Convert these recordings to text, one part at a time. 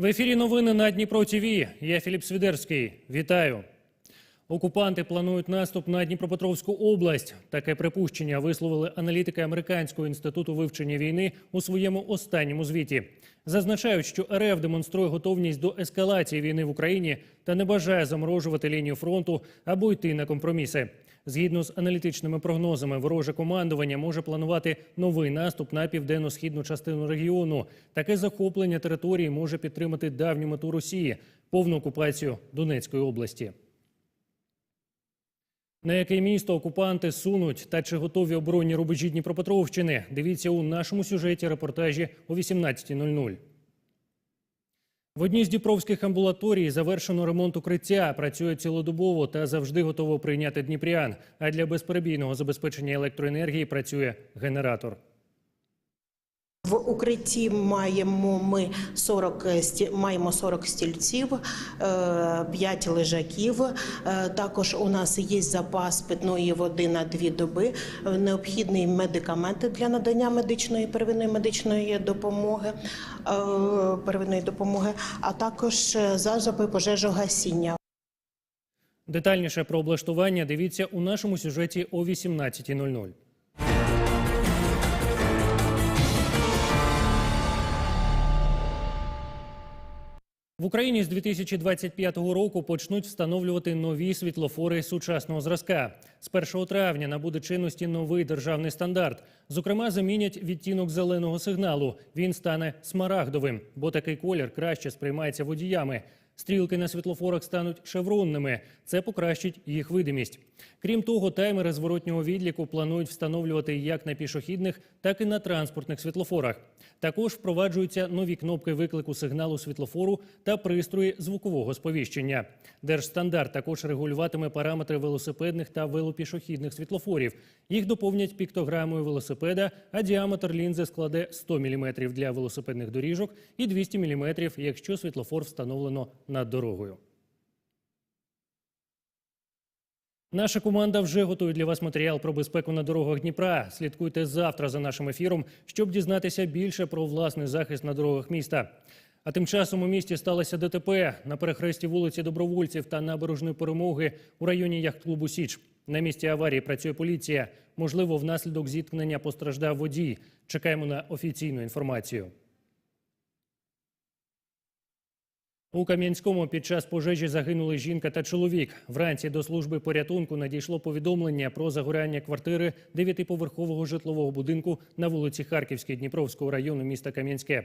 В ефірі новини на Дніпро ТВ. Я Філіп Свідерський. Вітаю. Окупанти планують наступ на Дніпропетровську область. Таке припущення висловили аналітики Американського інституту вивчення війни у своєму останньому звіті. Зазначають, що РФ демонструє готовність до ескалації війни в Україні та не бажає заморожувати лінію фронту або йти на компроміси. Згідно з аналітичними прогнозами, вороже командування може планувати новий наступ на південно-східну частину регіону. Таке захоплення території може підтримати давню мету Росії повну окупацію Донецької області. На яке місто окупанти сунуть та чи готові оборонні рубежі Дніпропетровщини? Дивіться у нашому сюжеті репортажі о 18.00. В одній з дніпровських амбулаторій завершено ремонт укриття. Працює цілодобово та завжди готово прийняти дніпрян. А для безперебійного забезпечення електроенергії працює генератор. В укритті маємо ми 40, сті- маємо 40 стільців, 5 лежаків. Е, Також у нас є запас питної води на дві доби, е, необхідні медикаменти для надання медичної первинної медичної допомоги, е, первинної допомоги, а також е, засоби пожежогасіння. Детальніше про облаштування дивіться у нашому сюжеті о 18.00. В Україні з 2025 року почнуть встановлювати нові світлофори сучасного зразка. З 1 травня набуде чинності новий державний стандарт. Зокрема, замінять відтінок зеленого сигналу. Він стане смарагдовим, бо такий колір краще сприймається водіями. Стрілки на світлофорах стануть шевронними. Це покращить їх видимість. Крім того, таймери зворотнього відліку планують встановлювати як на пішохідних, так і на транспортних світлофорах. Також впроваджуються нові кнопки виклику сигналу світлофору та пристрої звукового сповіщення. Держстандарт також регулюватиме параметри велосипедних та велопішохідних світлофорів. Їх доповнять піктограмою велосипеда, а діаметр лінзи складе 100 мм для велосипедних доріжок і 200 мм, якщо світлофор встановлено над дорогою. Наша команда вже готує для вас матеріал про безпеку на дорогах Дніпра. Слідкуйте завтра за нашим ефіром, щоб дізнатися більше про власний захист на дорогах міста. А тим часом у місті сталося ДТП на перехресті вулиці Добровольців та набережної перемоги у районі яхт-клубу Січ. На місці аварії працює поліція. Можливо, внаслідок зіткнення постраждав водій. Чекаємо на офіційну інформацію. У Кам'янському під час пожежі загинули жінка та чоловік. Вранці до служби порятунку надійшло повідомлення про загоряння квартири дев'ятиповерхового житлового будинку на вулиці Харківській Дніпровського району міста Кам'янське.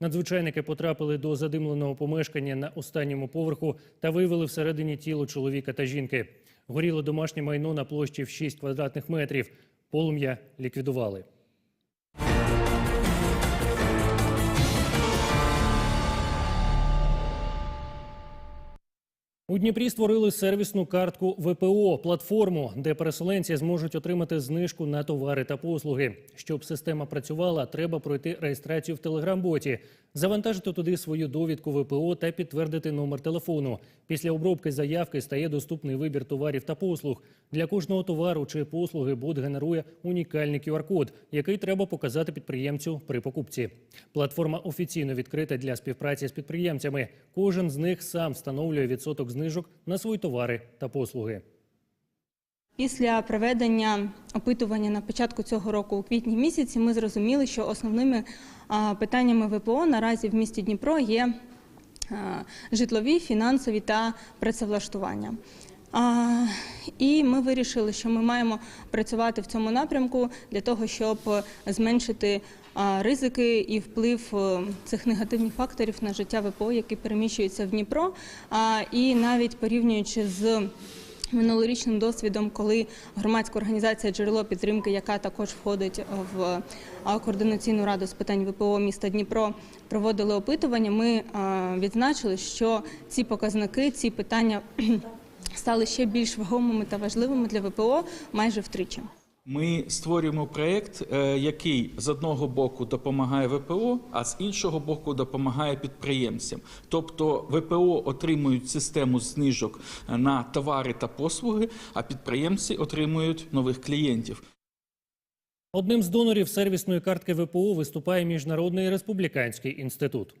Надзвичайники потрапили до задимленого помешкання на останньому поверху та виявили всередині тіло чоловіка та жінки. Горіло домашнє майно на площі в 6 квадратних метрів. Полум'я ліквідували. У Дніпрі створили сервісну картку ВПО платформу, де переселенці зможуть отримати знижку на товари та послуги. Щоб система працювала, треба пройти реєстрацію в телеграм-боті, завантажити туди свою довідку ВПО та підтвердити номер телефону. Після обробки заявки стає доступний вибір товарів та послуг. Для кожного товару чи послуги бот генерує унікальний QR-код, який треба показати підприємцю при покупці. Платформа офіційно відкрита для співпраці з підприємцями. Кожен з них сам встановлює відсоток знижок на свої товари та послуги. Після проведення опитування на початку цього року у квітні місяці ми зрозуміли, що основними питаннями ВПО наразі в місті Дніпро є житлові, фінансові та працевлаштування. І ми вирішили, що ми маємо працювати в цьому напрямку для того, щоб зменшити а, ризики і вплив е, цих негативних факторів на життя ВПО, які переміщуються в Дніпро. І навіть порівнюючи з минулорічним досвідом, коли громадська організація джерело підтримки, яка також входить в координаційну раду з питань ВПО міста Дніпро, проводили опитування. Ми відзначили, що ці показники, ці питання стали ще більш вагомими та важливими для ВПО майже втричі. Ми створюємо проєкт, е, який з одного боку допомагає ВПО, а з іншого боку допомагає підприємцям. Тобто ВПО отримують систему знижок на товари та послуги, а підприємці отримують нових клієнтів. Одним з донорів сервісної картки ВПО виступає Міжнародний республіканський інститут.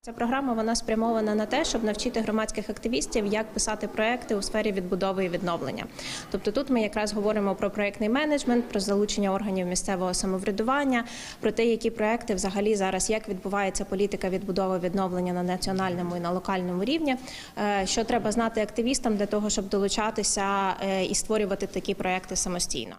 Ця програма вона спрямована на те, щоб навчити громадських активістів, як писати проекти у сфері відбудови і відновлення. Тобто тут ми якраз говоримо про проектний менеджмент, про залучення органів місцевого самоврядування, про те, які проекти взагалі зараз як відбувається політика відбудови відновлення на національному і на локальному рівні. Е, Що треба знати активістам для того, щоб долучатися е, і створювати такі проекти самостійно.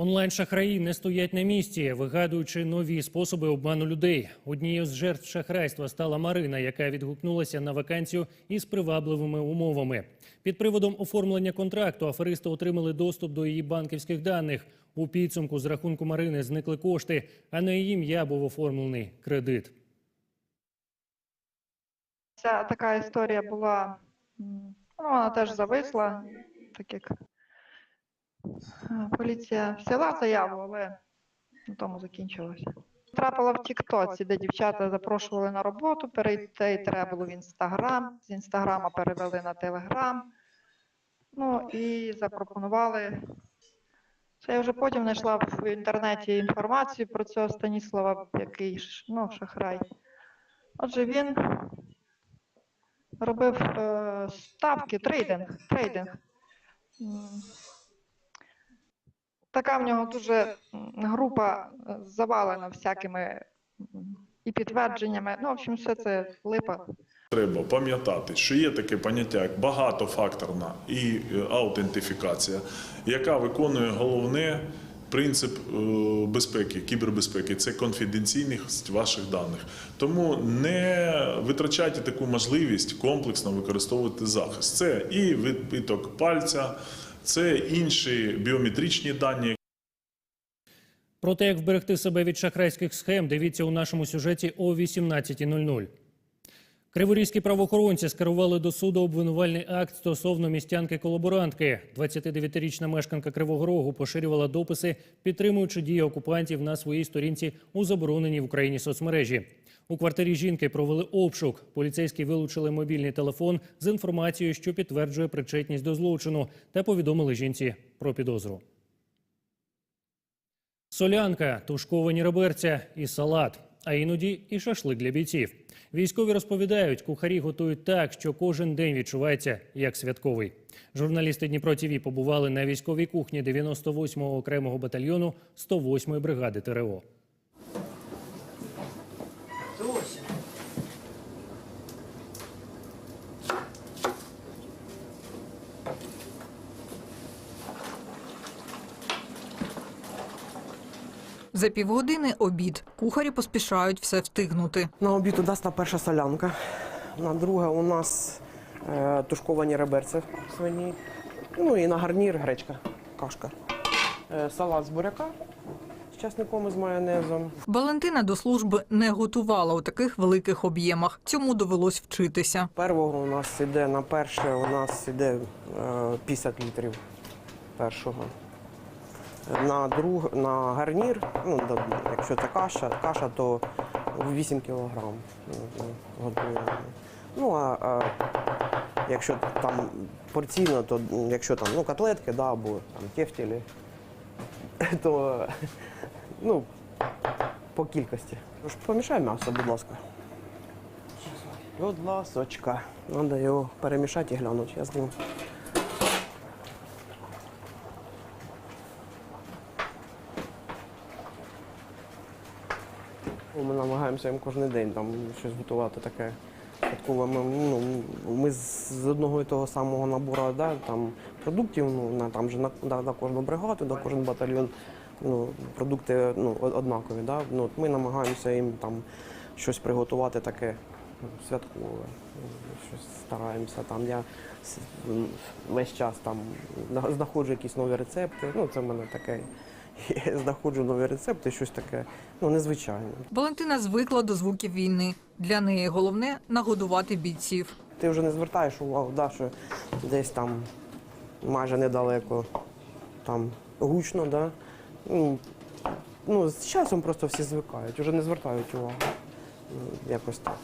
Онлайн-шахраї не стоять на місці, вигадуючи нові способи обману людей. Однією з жертв шахрайства стала Марина, яка відгукнулася на вакансію із привабливими умовами. Під приводом оформлення контракту аферисти отримали доступ до її банківських даних. У підсумку з рахунку Марини зникли кошти, а на її ім'я був оформлений кредит. Ця така історія була, ну, вона теж зависла, так як поліція взяла заяву, але на тому закінчилося. Трапила в Тіктоці, де дівчата запрошували на роботу, перейти треба було в Інстаграм, з Інстаграма перевели на Телеграм. Ну і запропонували. Це я вже потім знайшла в інтернеті інформацію про цього Станіслава, який ну, шахрай. Отже, він робив е, ставки, трейдинг. трейдинг. Така в нього дуже група е, завалена всякими і підтвердженнями. Ну, в общем, все це липа. Треба пам'ятати, що є таке поняття як багатофакторна і е, аутентифікація, яка виконує головне принцип е, безпеки, кібербезпеки це конфіденційність ваших даних. Тому не витрачайте таку можливість комплексно використовувати захист. Це і відбиток пальця, це інші біометричні дані, Про те, як вберегти себе від шахрайських схем, дивіться у нашому сюжеті о 18.00. Криворізькі правоохоронці скерували до суду обвинувальний акт стосовно містянки-колаборантки. 29-річна мешканка Кривого Рогу поширювала дописи, підтримуючи дії окупантів на своїй сторінці у забороненій в Україні соцмережі. У квартирі жінки провели обшук. Поліцейські вилучили мобільний телефон з інформацією, що підтверджує причетність до злочину, та повідомили жінці про підозру. Солянка, тушковані реберця і салат, а іноді і шашлик для бійців. Військові розповідають, кухарі готують так, що кожен день відчувається як святковий. Журналісти Дніпро ТІВІ побували на військовій кухні 98-го окремого батальйону 108-ї бригади ТРО. За півгодини обід. Кухарі поспішають все встигнути. На обід у нас та перша солянка. На друге у нас е, тушковані реберці свині. Ну і на гарнір гречка, кашка. Е, салат з буряка з часником і з майонезом. Валентина до служби не готувала у таких великих об'ємах. Цьому довелось вчитися. Первого у нас іде на перше, у нас іде е, 50 літрів першого. На друг, на гарнір, ну, якщо це каша, каша, то 8 кілограм ну, готуємо. Ну, а, а якщо там порційно, то якщо там ну, котлетки, да, або там тефтелі, то ну, по кількості. Тож Помішай м'ясо, будь ласка. Будь ласочка. Треба його перемішати і глянути. Я з ним. Ми намагаємося їм кожен день там щось готувати таке. святкове. Ми, ну, ми з одного і того самого набору да, там, продуктів, ну, на, там же на, на, на кожну бригаду, на кожен батальйон ну, продукти ну, однакові. Да? Ну, ми намагаємося їм там щось приготувати таке ну, святкове. Щось стараємося. Там, я весь час там знаходжу якісь нові рецепти. Ну, це в мене таке. Я знаходжу нові рецепти, щось таке ну, незвичайне. Валентина звикла до звуків війни. Для неї головне нагодувати бійців. Ти вже не звертаєш увагу, да, що десь там майже недалеко там гучно, да? ну, ну, з часом просто всі звикають, вже не звертають увагу. Ну, Якось так.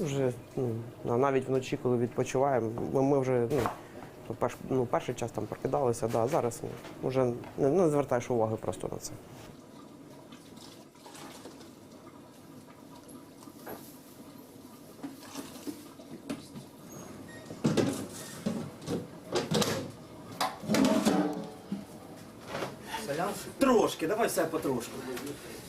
Вже ну, навіть вночі, коли відпочиваємо, ми, ми вже ну, Перш, ну, перший час там прокидалися, да, зараз ні. вже не, не звертаєш уваги просто на це. Трошки, давай все потрошку.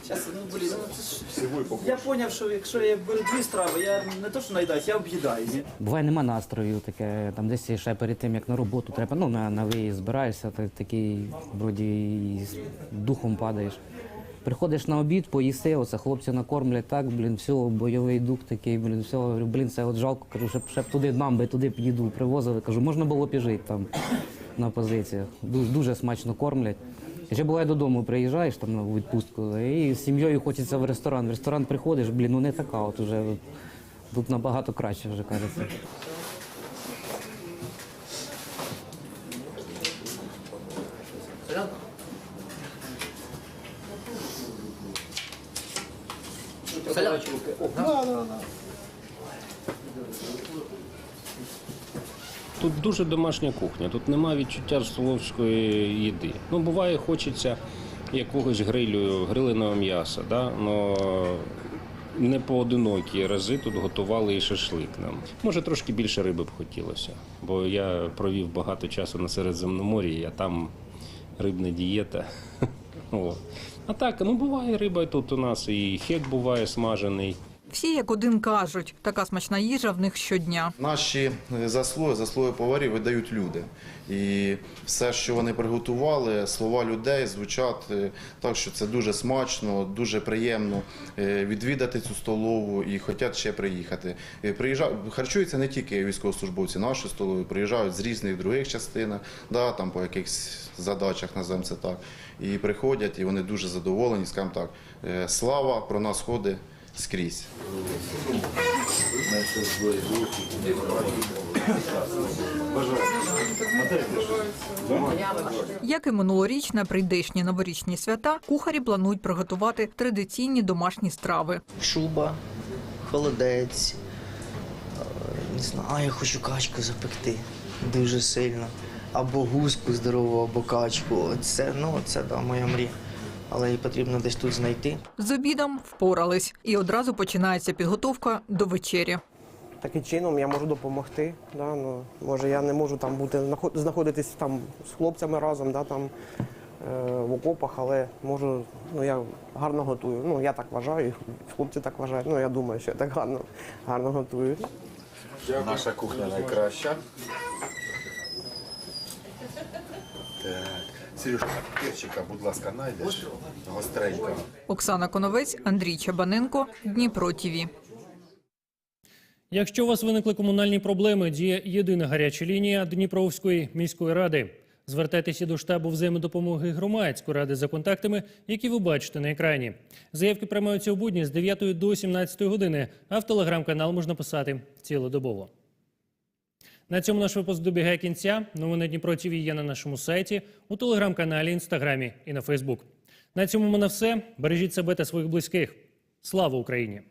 Щас, ну, блін, ну, це ж- я зрозумів, що якщо я беру дві страви, я не то що наїдаюсь, я об'їдаюсь. Буває, нема настрою, таке там десь ще перед тим, як на роботу треба. Ну, на, на виїзд збираєшся, ти такий вроді і з духом падаєш. Приходиш на обід, поїси, оце хлопці накормлять, так, блін, все, бойовий дух такий, блін, все, говорю, блін, це от жалко, кажу, щоб ще б туди нам би туди б їду привозили. Кажу, можна було б і жити там на позиціях. Дуже, дуже смачно кормлять. Ще буває додому приїжджаєш там на відпустку, і з сім'єю хочеться в ресторан. В ресторан приходиш, блін, ну не така, от уже тут набагато краще вже кажеться. Тут дуже домашня кухня, тут немає відчуття словської їди. Ну, буває, хочеться якогось грилю, гриленого м'яса, да? но не поодинокі рази тут готували і шашлик нам. Може, трошки більше риби б хотілося, бо я провів багато часу на Середземномор'ї, а там рибна дієта. А так, ну буває риба тут у нас, і хек буває смажений. Всі як один кажуть, така смачна їжа в них щодня. Наші е, заслуги, заслуги поварів видають люди. І все, що вони приготували, слова людей звучать е, так, що це дуже смачно, дуже приємно е, відвідати цю столову і хочуть ще приїхати. Приїжджають, харчуються не тільки військовослужбовці нашої столової, приїжджають з різних других частин, да, там по якихось задачах, називаємо це так. І приходять, і вони дуже задоволені, скажімо так, слава про нас ходить скрізь. Як і минулоріч на прийдешні новорічні свята, кухарі планують приготувати традиційні домашні страви. Шуба, холодець. е, Не знаю, я хочу качку запекти дуже сильно. Або гуску здорову, або качку. Це, ну, це да, моя мрія. Але її потрібно десь тут знайти. З обідом впорались, і одразу починається підготовка до вечері. Таким чином я можу допомогти. Да, ну, може, я не можу там бути знаход- знаходитись там з хлопцями разом, да, там, е, в окопах, але можу, ну я гарно готую. Ну, я так вважаю, і хлопці так вважають. Ну, я думаю, що я так гарно, гарно готую. Наша кухня найкраща. Так. Сережка, перчика, будь ласка, знайдеш. Гостренько. Оксана Коновець, Андрій Чабаненко, Дніпро ТІВІ. Якщо у вас виникли комунальні проблеми, діє єдина гаряча лінія Дніпровської міської ради. Звертайтеся до штабу взаємодопомоги громадської ради за контактами, які ви бачите на екрані. Заявки приймаються у будні з 9 до 17 години, а в телеграм-канал можна писати цілодобово. На цьому наш випуск добігає кінця. Новини Дніпро ТВ є на нашому сайті, у телеграм-каналі, інстаграмі і на Фейсбук. На цьому мене все. Бережіть себе та своїх близьких. Слава Україні!